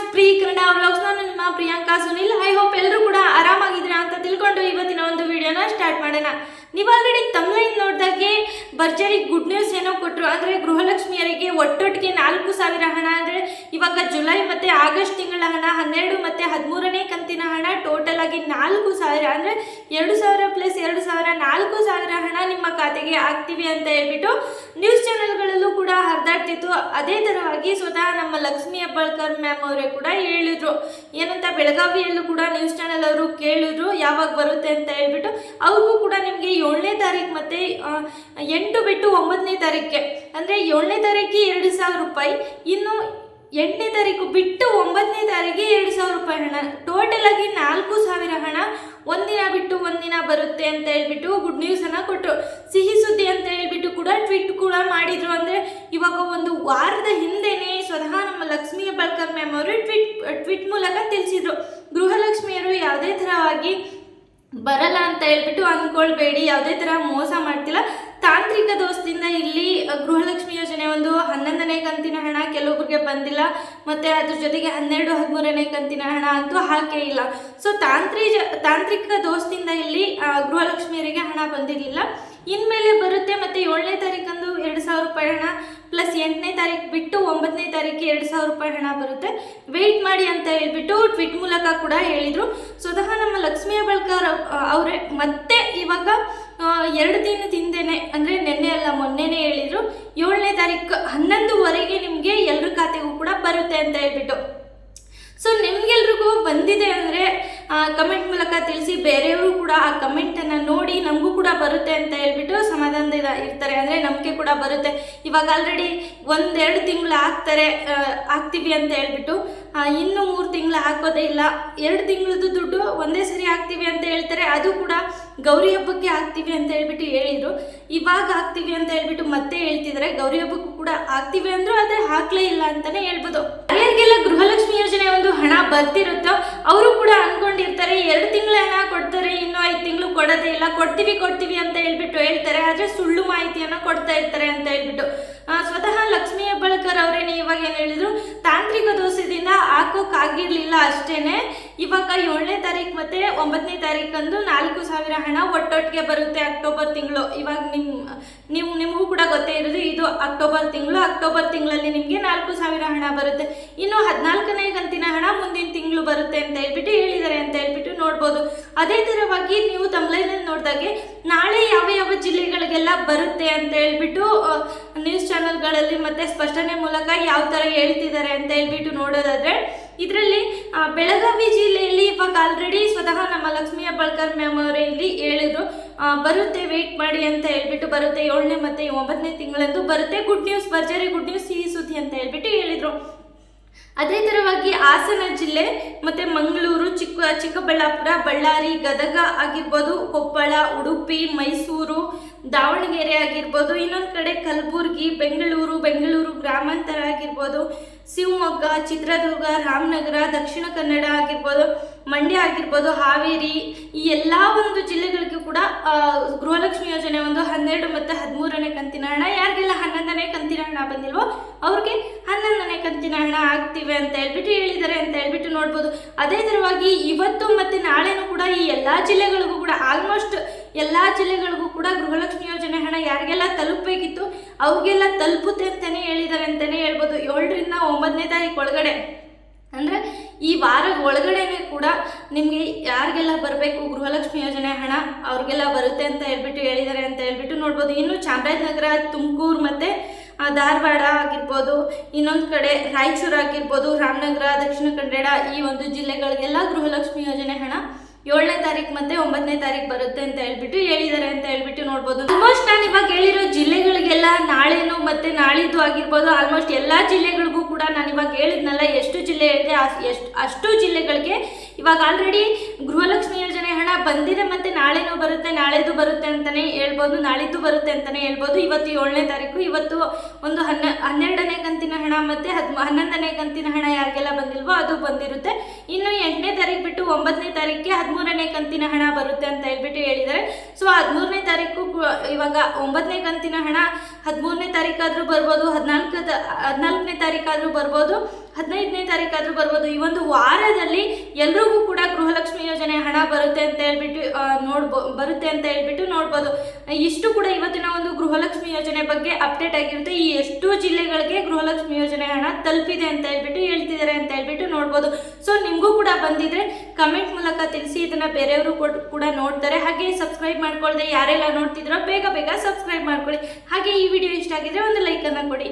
ಸ್ಪ್ರೀ Kannada vlogs ನಾನು ನಿಮ್ಮ Priyanka, Sunil I hope ಎಲ್ಲರೂ ಕೂಡ ಆರಾಮಾಗಿದ್ದೀರಾ ಅಂತ ತಿಳ್ಕೊಂಡು ಇವತ್ತಿನ ಒಂದು ವಿಡಿಯೋನ ಸ್ಟಾರ್ಟ್ ಮಾಡೋಣ. ನೀವು ಆಲ್ರೆಡಿ ತಮ್ಲೈನ್ ನೋಡಿದಾಗೆ ಭರ್ಜರಿ ಗುಡ್ ನ್ಯೂಸ್ ಏನೋ ಕೊಟ್ಟರು ಅಂದರೆ ಗೃಹಲಕ್ಷ್ಮಿಯರಿಗೆ ಒಟ್ಟೊಟ್ಟಿಗೆ ನಾಲ್ಕು ಸಾವಿರ ಹಣ, ಅಂದರೆ ಇವಾಗ ಜುಲೈ ಮತ್ತು ಆಗಸ್ಟ್ ತಿಂಗಳ ಹಣ, ಹನ್ನೆರಡು ಮತ್ತು ಹದಿಮೂರನೇ ಕಂತಿನ ಹಣ ಟೋಟಲ್ ಆಗಿ ನಾಲ್ಕು ಸಾವಿರ, ಅಂದರೆ ಎರಡು ಸಾವಿರ ಪ್ಲಸ್ ಎರಡು ಸಾವಿರ, ನಾಲ್ಕು ಸಾವಿರ ಹಣ ನಿಮ್ಮ ಖಾತೆಗೆ ಆಗ್ತೀವಿ ಅಂತ ಹೇಳ್ಬಿಟ್ಟು ನ್ಯೂಸ್ ಚಾನೆಲ್ಗಳಲ್ಲೂ ಕೂಡ ಹರಿದಾಡ್ತಿತ್ತು. ಅದೇ ಥರವಾಗಿ ಸ್ವತಃ ನಮ್ಮ ಲಕ್ಷ್ಮಿ ಹೆಬ್ಬಾಳ್ಕರ್ ಮ್ಯಾಮ್ ಅವರೇ ಕೂಡ ಹೇಳಿದ್ರು. ಏನಂತ ಬೆಳಗಾವಿಯಲ್ಲೂ ಕೂಡ ನ್ಯೂಸ್ ಚಾನೆಲ್ ಅವರು ಕೇಳಿದ್ರು, ಯಾವಾಗ ಬರುತ್ತೆ ಅಂತ ಹೇಳ್ಬಿಟ್ಟು. ಅವ್ರಿಗೂ ಕೂಡ ನಿಮಗೆ ಏಳನೇ ತಾರೀಕು ಮತ್ತು ಎಂಟು ಬಿಟ್ಟು ಒಂಬತ್ತನೇ ತಾರೀಕಿಗೆ ಅಂದರೆ ಏಳನೇ ತಾರೀಕಿಗೆ ಎರಡು ಸಾವಿರ ರೂಪಾಯಿ. ಇನ್ನು ಎಂಟನೇ ತಾರೀಕು ಬಿಟ್ಟು ಒಂಬತ್ತನೇ ತಾರೀಕಿಗೆ ಎರಡು ಸಾವಿರ ರೂಪಾಯಿ ಹಣ. ಟೋಟಲ್ ಆಗಿ ನಾಲ್ಕು ಸಾವಿರ ಹಣ ಒಂದಿನ ಬಿಟ್ಟು ಒಂದಿನ ಬರುತ್ತೆ ಅಂತ ಹೇಳ್ಬಿಟ್ಟು ಗುಡ್ ನ್ಯೂಸನ್ನು ಕೊಟ್ಟರು ಸಿಹಿ ಸುದ್ದಿ ಅಂತ ಹೇಳ್ಬಿಟ್ಟು ಕೂಡ ಟ್ವೀಟ್ ಕೂಡ ಮಾಡಿದ್ರು. ಅಂದರೆ ಇವಾಗ ಒಂದು ವಾರದ ಹಿಂದೆನೇ ಸ್ವತಃ ನಮ್ಮ ಲಕ್ಷ್ಮೀ ಹೆಬ್ಬಾಳ್ಕರ್ ಮ್ಯಾಮ್ ಅವರು ಟ್ವೀಟ್ ಟ್ವೀಟ್ ಮೂಲಕ ತಿಳಿಸಿದರು. ಗೃಹಲಕ್ಷ್ಮಿಯರು ಯಾವುದೇ ಥರವಾಗಿ ಬರಲ್ಲ ಅಂತ ಹೇಳ್ಬಿಟ್ಟು ಅಂದ್ಕೊಳ್ಬೇಡಿ ಯಾವುದೇ ಥರ ಮೋಸ ಮಾಡ್ತಿಲ್ಲ. ತಾಂತ್ರಿಕ ದೋಸ್ತಿಂದ ಇಲ್ಲಿ ಗೃಹಲಕ್ಷ್ಮಿ ಯೋಜನೆ ಒಂದು ಹನ್ನೊಂದನೇ ಕಂತಿನ ಹಣ ಕೆಲವೊಬ್ಬರಿಗೆ ಬಂದಿಲ್ಲ, ಮತ್ತು ಅದ್ರ ಜೊತೆಗೆ ಹನ್ನೆರಡು, ಹದಿಮೂರನೇ ಕಂತಿನ ಹಣ ಅಂತೂ ಹಾಕೇ ಇಲ್ಲ. ಸೊ ತಾಂತ್ರಿ ತಾಂತ್ರಿಕ ದೋಸ್ತಿಂದ ಇಲ್ಲಿ ಗೃಹಲಕ್ಷ್ಮಿಯರಿಗೆ ಹಣ ಬಂದಿರಲಿಲ್ಲ. ಇನ್ಮೇಲೆ ಬರುತ್ತೆ, ಮತ್ತು ಏಳನೇ ತಾರೀಕಂದು ಎರಡು ಸಾವಿರ ರೂಪಾಯಿ ಹಣ ಪ್ಲಸ್ ಎಂಟನೇ ತಾರೀಕು ಬಿಟ್ಟು ಒಂಬತ್ತನೇ ತಾರೀಕಿಗೆ ಎರಡು ಸಾವಿರ ರೂಪಾಯಿ ಹಣ ಬರುತ್ತೆ. ವೆಯ್ಟ್ ಮಾಡಿ ಅಂತ ಹೇಳ್ಬಿಟ್ಟು ಟ್ವಿಟ್ ಮೂಲಕ ಕೂಡ ಹೇಳಿದರು. ಸ್ವತಃ ನಮ್ಮ ಲಕ್ಷ್ಮೀ ಹೆಬ್ಬಾಳ್ಕರ್ ಅವರೇ ಮತ್ತೆ ಇವಾಗ ಎರಡು ದಿನ ತಿಂದೇನೆ ಅಂದರೆ ನಿನ್ನೆ ಅಲ್ಲ, ಮೊನ್ನೆನೇ ಹೇಳಿದರು, ಏಳನೇ ತಾರೀಕು ಹನ್ನೊಂದುವರೆಗೆ ನಿಮಗೆ ಎಲ್ಲರ ಖಾತೆಗೂ ಕೂಡ ಬರುತ್ತೆ ಅಂತ ಹೇಳ್ಬಿಟ್ಟು. ಸೊ ನಿಮಗೆಲ್ರಿಗೂ ಬಂದಿದೆ ಅಂದರೆ ಕಮೆಂಟ್ ಮೂಲಕ ತಿಳಿಸಿ ಬೇರೆಯವರು ಕೂಡ ಆ ಕಮೆಂಟನ್ನು ಬರುತ್ತೆ ಅಂತ ಹೇಳ್ಬಿಟ್ಟು ಸಮಾಧಾನದಿಂದ ಇರ್ತಾರೆ. ಅಂದರೆ ನಂಬಿಕೆ ಕೂಡ ಬರುತ್ತೆ. ಇವಾಗ ಆಲ್ರೆಡಿ ಒಂದೆರಡು ತಿಂಗಳು ಹಾಕ್ತಾರೆ ಹಾಕ್ತೀವಿ ಅಂತ ಹೇಳ್ಬಿಟ್ಟು ಇನ್ನೂ ಇನ್ನು ಮೂರು ತಿಂಗಳು ಹಾಕೋದೇ ಇಲ್ಲ. ಎರಡು ತಿಂಗಳದ್ದು ದುಡ್ಡು ಒಂದೇ ಸರಿ ಹಾಕ್ತೀವಿ ಅಂತ ಹೇಳ್ತಾರೆ. ಅದು ಕೂಡ ಗೌರಿ ಹಬ್ಬಕ್ಕೆ ಹಾಕ್ತೀವಿ ಅಂತ ಹೇಳ್ಬಿಟ್ಟು ಹೇಳಿದರು. ಇವಾಗ ಹಾಕ್ತೀವಿ ಅಂತ ಹೇಳ್ಬಿಟ್ಟು ಮತ್ತೆ ಹೇಳ್ತಿದ್ದಾರೆ ಗೌರಿ ಹಬ್ಬಕ್ಕೂ ಕೂಡ ಹಾಕ್ತೀವಿ ಅಂದರೂ, ಆದರೆ ಹಾಕಲೇ ಇಲ್ಲ ಅಂತಲೇ ಹೇಳ್ಬೋದು. ಯಾರಿಗೆಲ್ಲ ಗೃಹಲಕ್ಷ್ಮಿ ಯೋಜನೆ ಒಂದು ಹಣ ಬರ್ತಿರುತ್ತೋ ಅವರು ಕೂಡ ಅನ್ಕೊಂಡಿರ್ತಾರೆ, ಎರಡು ತಿಂಗಳ ಹಣ ಕೊಡ್ತಾರೆ, ಇನ್ನು ಐದು ತಿಂಗಳು ಕೊಡೋದೇ ಇಲ್ಲ, ಕೊಡ್ತೀವಿ ಕೊಡ್ತೀವಿ ಅಂತ ಹೇಳ್ಬಿಟ್ಟು ಹೇಳ್ತಾರೆ, ಆದ್ರೆ ಸುಳ್ಳು ಮಾಹಿತಿಯನ್ನು ಕೊಡ್ತಾ ಇರ್ತಾರೆ ಅಂತ ಹೇಳ್ಬಿಟ್ಟು. ಸ್ವತಃ ಲಕ್ಷ್ಮೀ ಹೆಬ್ಬಾಳ್ಕರ್ ಅವರೇನೆ ಇವಾಗ ಏನು ಹೇಳಿದ್ರು, ತಾಂತ್ರಿಕ ದೋಷದಿಂದ ಹಾಕೋಕ್ಕಾಗಿರ್ಲಿಲ್ಲ ಅಷ್ಟೇನೆ, ಇವಾಗ ಏಳನೇ ತಾರೀಕು ಮತ್ತೆ ಒಂಬತ್ತನೇ ತಾರೀಕಂದು ನಾಲ್ಕು ಸಾವಿರ ಹಣ ಒಟ್ಟೊಟ್ಟಿಗೆ ಬರುತ್ತೆ ಅಕ್ಟೋಬರ್ ತಿಂಗಳು. ಇವಾಗ ನಿಮ್ ನಿಮ್, ನಿಮಗೂ ಕೂಡ ಗೊತ್ತೇ ಇರೋದು, ಇದು ಅಕ್ಟೋಬರ್ ತಿಂಗಳು, ಅಕ್ಟೋಬರ್ ತಿಂಗಳಲ್ಲಿ ನಿಮಗೆ ನಾಲ್ಕು ಸಾವಿರ ಹಣ ಬರುತ್ತೆ. ಇನ್ನು ಹದಿನಾಲ್ಕನೇ ಕಂತಿನ ಹಣ ಮುಂದಿನ ತಿಂಗಳು ಬರುತ್ತೆ ಅಂತ ಹೇಳ್ಬಿಟ್ಟು ಹೇಳಿದ್ದಾರೆ ಅಂತ ಹೇಳ್ಬಿಟ್ಟು ನೋಡ್ಬೋದು. ಅದೇ ಥರವಾಗಿ ನೀವು ತಮ್ಲೈನಲ್ಲಿ ನೋಡಿದಾಗೆ ನಾಳೆ ಯಾವ ಯಾವ ಜಿಲ್ಲೆಗಳಿಗೆಲ್ಲ ಬರುತ್ತೆ ಅಂತ ಹೇಳ್ಬಿಟ್ಟು ನ್ಯೂಸ್ ಚಾನೆಲ್ಗಳಲ್ಲಿ ಮತ್ತೆ ಸ್ಪಷ್ಟನೆ ಮೂಲಕ ಯಾವ ಥರ ಹೇಳ್ತಿದ್ದಾರೆ ಅಂತ ಹೇಳ್ಬಿಟ್ಟು ನೋಡೋದಾದ್ರೆ, ಇದರಲ್ಲಿ ಬೆಳಗಾವಿ ಜಿಲ್ಲೆಯಲ್ಲಿ ಇವಾಗ ಆಲ್ರೆಡಿ ಸ್ವತಃ ನಮ್ಮ ಲಕ್ಷ್ಮೀ ಹೆಬ್ಬಾಳ್ಕರ್ ಮ್ಯಾಮ್ ಅವರೇ ಇಲ್ಲಿ ಹೇಳಿದ್ರು. ಬರುತ್ತೆ ವೆಯ್ಟ್ ಮಾಡಿ ಅಂತ ಹೇಳ್ಬಿಟ್ಟು ಬರುತ್ತೆ. ಏಳನೇ ಮತ್ತೆ ಒಂಬತ್ತನೇ ತಿಂಗಳಂದು ಬರುತ್ತೆ. ಗುಡ್ ನ್ಯೂಸ್ ಭರ್ಜರಿ ಗುಡ್ ನ್ಯೂಸ್ ಸಿಹಿ ಸುದ್ದಿ ಅಂತ ಹೇಳ್ಬಿಟ್ಟು ಹೇಳಿದ್ರು. ಅದೇ ಥರವಾಗಿ ಹಾಸನ ಜಿಲ್ಲೆ, ಮತ್ತು ಮಂಗಳೂರು, ಚಿಕ್ಕ, ಚಿಕ್ಕಬಳ್ಳಾಪುರ, ಬಳ್ಳಾರಿ, ಗದಗ ಆಗಿರ್ಬೋದು, ಕೊಪ್ಪಳ, ಉಡುಪಿ, ಮೈಸೂರು, ದಾವಣಗೆರೆ ಆಗಿರ್ಬೋದು, ಇನ್ನೊಂದು ಕಡೆ ಕಲಬುರಗಿ, ಬೆಂಗಳೂರು ಬೆಂಗಳೂರು ಗ್ರಾಮಾಂತರ ಆಗಿರ್ಬೋದು, ಶಿವಮೊಗ್ಗ, ಚಿತ್ರದುರ್ಗ, ರಾಮನಗರ, ದಕ್ಷಿಣ ಕನ್ನಡ ಆಗಿರ್ಬೋದು. ಮಂಡ್ಯ ಆಗಿರ್ಬೋದು, ಹಾವೇರಿ, ಈ ಎಲ್ಲ ಒಂದು ಜಿಲ್ಲೆಗಳಿಗೂ ಕೂಡ ಗೃಹಲಕ್ಷ್ಮಿ ಯೋಜನೆ ಒಂದು ಹನ್ನೆರಡು ಮತ್ತು ಹದಿಮೂರನೇ ಕಂತಿನ ಹಣ. ಯಾರಿಗೆಲ್ಲ ಹನ್ನೊಂದನೇ ಕಂತಿನ ಹಣ ಬಂದಿಲ್ವೋ, ಅವ್ರಿಗೆ ಹನ್ನೊಂದನೇ ಕಂತಿನ ಹಣ ಆಗ್ತಿವೆ ಅಂತ ಹೇಳ್ಬಿಟ್ಟು ಹೇಳಿದ್ದಾರೆ ಅಂತ ಹೇಳ್ಬಿಟ್ಟು ನೋಡ್ಬೋದು. ಅದೇ ಥರವಾಗಿ ಇವತ್ತು ಮತ್ತು ನಾಳೆನೂ ಕೂಡ ಈ ಎಲ್ಲ ಜಿಲ್ಲೆಗಳಿಗೂ ಕೂಡ ಆಲ್ಮೋಸ್ಟ್ ಎಲ್ಲ ಜಿಲ್ಲೆಗಳಿಗೂ ಕೂಡ ಗೃಹಲಕ್ಷ್ಮಿ ಯೋಜನೆ ಹಣ ಯಾರಿಗೆಲ್ಲ ತಲುಪಬೇಕಿತ್ತು, ಅವ್ರಿಗೆಲ್ಲ ತಲುಪುತ್ತೆ ಅಂತಲೇ ಹೇಳಿದ್ದಾರೆ ಅಂತಲೇ ಹೇಳ್ಬೋದು. ಏಳರಿಂದ ಒಂಬತ್ತನೇ ತಾರೀಕು ಒಳಗಡೆ. ಅಂದರೆ ಈ ವಾರ ಒಳಗಡೆನೆ ಕೂಡ ನಿಮಗೆ ಯಾರಿಗೆಲ್ಲ ಬರಬೇಕು ಗೃಹಲಕ್ಷ್ಮಿ ಯೋಜನೆ ಹಣ ಅವ್ರಿಗೆಲ್ಲ ಬರುತ್ತೆ ಅಂತ ಹೇಳ್ಬಿಟ್ಟು ಹೇಳಿದ್ದಾರೆ ಅಂತ ಹೇಳ್ಬಿಟ್ಟು ನೋಡ್ಬೋದು. ಇನ್ನು ಚಾಮರಾಜನಗರ ತುಮಕೂರು ಮತ್ತು ಧಾರವಾಡ ಆಗಿರ್ಬೋದು, ಇನ್ನೊಂದು ಕಡೆ ರಾಯಚೂರು ಆಗಿರ್ಬೋದು, ರಾಮನಗರ, ದಕ್ಷಿಣ ಕನ್ನಡ ಈ ಒಂದು ಜಿಲ್ಲೆಗಳಿಗೆಲ್ಲ ಗೃಹಲಕ್ಷ್ಮಿ ಯೋಜನೆ ಹಣ ಏಳನೇ ತಾರೀಕು ಮತ್ತೆ ಒಂಬತ್ತನೇ ತಾರೀಕು ಬರುತ್ತೆ ಅಂತ ಹೇಳ್ಬಿಟ್ಟು ಹೇಳಿದ್ದಾರೆ ಅಂತ ಹೇಳ್ಬಿಟ್ಟು ನೋಡ್ಬೋದು. ಆಲ್ಮೋಸ್ಟ್ ನಾನು ಇವಾಗ ಹೇಳಿರೋ ಜಿಲ್ಲೆಗಳಿಗೆಲ್ಲ ನಾಳೆನು ಮತ್ತೆ ನಾಳಿದ್ದು ಆಗಿರ್ಬೋದು ಆಲ್ಮೋಸ್ಟ್ ಎಲ್ಲ ಜಿಲ್ಲೆಗಳಿಗೂ ಕೂಡ ನಾನು ಇವಾಗ ಹೇಳಿದ್ನಲ್ಲ, ಎಷ್ಟು ಜಿಲ್ಲೆ ಹೇಳಿದೆ ಎಷ್ಟು, ಅಷ್ಟು ಜಿಲ್ಲೆಗಳಿಗೆ ಇವಾಗ ಆಲ್ರೆಡಿ ಗೃಹಲಕ್ಷ್ಮಿ ಯೋಜನೆ ಹಣ ಬಂದಿದೆ ಮತ್ತೆ ನಾಳೆನೂ ಬರುತ್ತೆ, ನಾಳೆದು ಬರುತ್ತೆ ಅಂತಾನೆ ಹೇಳ್ಬೋದು, ನಾಳಿದ್ದು ಬರುತ್ತೆ ಅಂತಾನೆ ಹೇಳ್ಬೋದು. ಇವತ್ತು ಏಳನೇ ತಾರೀಕು, ಇವತ್ತು ಒಂದು ಹನ್ನ, ಹನ್ನೆರಡನೇ ಕಂತಿನ ಹಣ ಮತ್ತೆ ಹದ್, ಹನ್ನೊಂದನೇ ಕಂತಿನ ಹಣ ಯಾರಿಗೆಲ್ಲ ಬಂದಿಲ್ವೋ ಅದು ಬಂದಿರುತ್ತೆ. ಇನ್ನು ಎಂಟನೇ ತಾರೀಕು ಬಿಟ್ಟು ಒಂಬತ್ತನೇ ತಾರೀಕಿಗೆ ಹದಿಮೂರನೇ ಕಂತಿನ ಹಣ ಬರುತ್ತೆ ಅಂತ ಹೇಳ್ಬಿಟ್ಟು ಹೇಳಿದ್ದಾರೆ. ಸೊ ಹದಿಮೂರನೇ ತಾರೀಕು ಇವಾಗ ಒಂಬತ್ತನೇ ಕಂತಿನ ಹಣ ಹದಿಮೂರನೇ ತಾರೀಕಾದರೂ ಬರ್ಬೋದು, ಹದಿನಾಲ್ಕು ಹದಿನಾಲ್ಕನೇ ತಾರೀಕಾದರೂ ಬರ್ಬೋದು, ಹದಿನೈದನೇ ತಾರೀಕಾದರೂ ಬರ್ಬೋದು. ಈ ಒಂದು ವಾರದಲ್ಲಿ ಎಲ್ರಿಗೂ ಕೂಡ ಗೃಹಲಕ್ಷ್ಮಿ ಯೋಜನೆ ಹಣ ಬರುತ್ತೆ ಅಂತ ಹೇಳ್ಬಿಟ್ಟು ನೋಡ್ಬೋ ಬರುತ್ತೆ ಅಂತ ಹೇಳ್ಬಿಟ್ಟು ಇಷ್ಟು ಕೂಡ ಇವತ್ತಿನ ಒಂದು ಗೃಹಲಕ್ಷ್ಮಿ ಯೋಜನೆ ಬಗ್ಗೆ ಅಪ್ಡೇಟ್ ಆಗಿರುತ್ತೆ. ಈ ಎಷ್ಟು ಜಿಲ್ಲೆಗಳಿಗೆ ಗೃಹಲಕ್ಷ್ಮಿ ಯೋಜನೆ ಹಣ ತಲುಪಿದೆ ಅಂತ ಹೇಳ್ಬಿಟ್ಟು ಹೇಳ್ತಿದ್ದಾರೆ ಅಂತ ಹೇಳ್ಬಿಟ್ಟು ನೋಡ್ಬೋದು. ಸೊ ನಿಮಗೂ ಕೂಡ ಬಂದಿದ್ರೆ ಕಮೆಂಟ್ ಮೂಲಕ ತಿಳಿಸಿ, ಇದನ್ನ ಬೇರೆಯವರು ಕೂಡ ನೋಡ್ತಾರೆ. ಹಾಗೆ ಸಬ್ಸ್ಕ್ರೈಬ್ ಮಾಡ್ಕೊಳ್ದೆ ಯಾರೆಲ್ಲ ನೋಡ್ತಿದ್ರೋ ಬೇಗ ಬೇಗ ಸಬ್ಸ್ಕ್ರೈಬ್ ಮಾಡ್ಕೊಳ್ಳಿ. ಹಾಗೆ ಈ ವಿಡಿಯೋ ಇಷ್ಟ ಆಗಿದ್ರೆ ಒಂದು ಲೈಕನ್ನು ಕೊಡಿ.